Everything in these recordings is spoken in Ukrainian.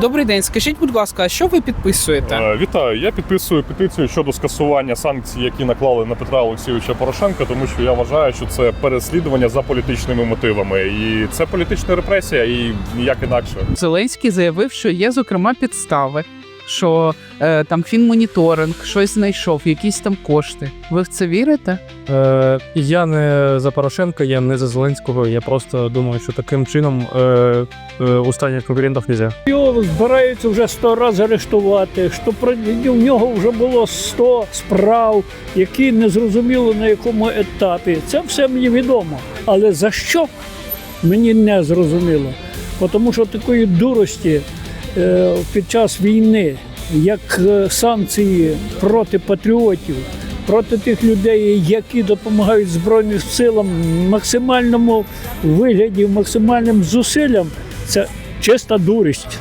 Добрий день. Скажіть, будь ласка, що ви підписуєте? Е, Вітаю. Я підписую петицію щодо скасування санкцій, які наклали на Петра Олексійовича Порошенка, тому що я вважаю, що це переслідування за політичними мотивами. І це політична репресія, і ніяк інакше. Зеленський заявив, що є зокрема підстави, що е, там фінмоніторинг щось знайшов, якісь там кошти. Ви в це вірите? Е, я не за Порошенка, я не за Зеленського. Я просто думаю, що таким чином е, е, устранять конкурентів нельзя. Його збираються вже сто разів арештувати, що проти нього вже було 100 справ, які не зрозуміло на якому етапі. Це все мені відомо. Але за що мені не зрозуміло. Тому що такої дурості е, під час війни, як е, санкції проти патріотів, проти тих людей, які допомагають Збройним силам в максимальному вигляді, максимальним зусиллям, це чиста дурість.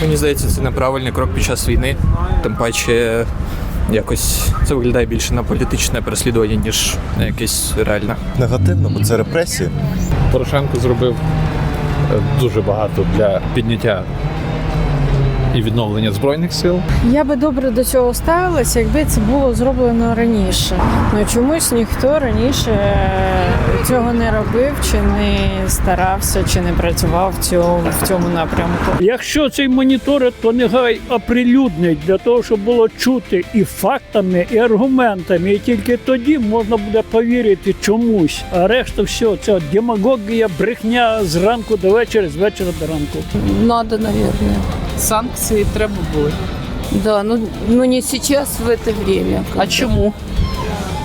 Мені здається, це неправильний крок під час війни. Тим паче, якось це виглядає більше на політичне переслідування, ніж на якесь реальне. негативно, бо це репресії. Порошенко зробив е, дуже багато для підняття і відновлення збройних сил. Я би добре до цього ставилася, якби це було зроблено раніше. Ну чомусь ніхто раніше е, цього не робив, чи не старався, чи не працював в цьому, в цьому напрямку. Якщо цей моніторинг, то нехай оприлюднить для того, щоб було чути і фактами, і аргументами. І тільки тоді можна буде повірити чомусь. А решта все це демагогія, брехня зранку до вечора, з вечора до ранку. Надо, наверное. Санкції треба були. Да, но, но не сейчас, в это время. А чому?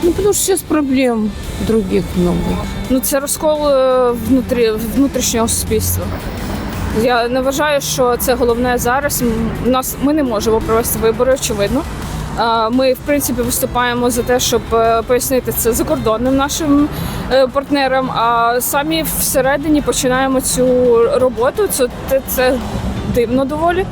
Ну, потому что сейчас проблем других много. Ну, це розкол е, внутрі, внутрішнього суспільства. Я не вважаю, що це головне зараз. М, У нас ми не можемо провести вибори, очевидно. Ми, в принципі, виступаємо за те, щоб е, пояснити це закордонним нашим е, партнерам. А самі всередині починаємо цю роботу. Це, це дивно доволі.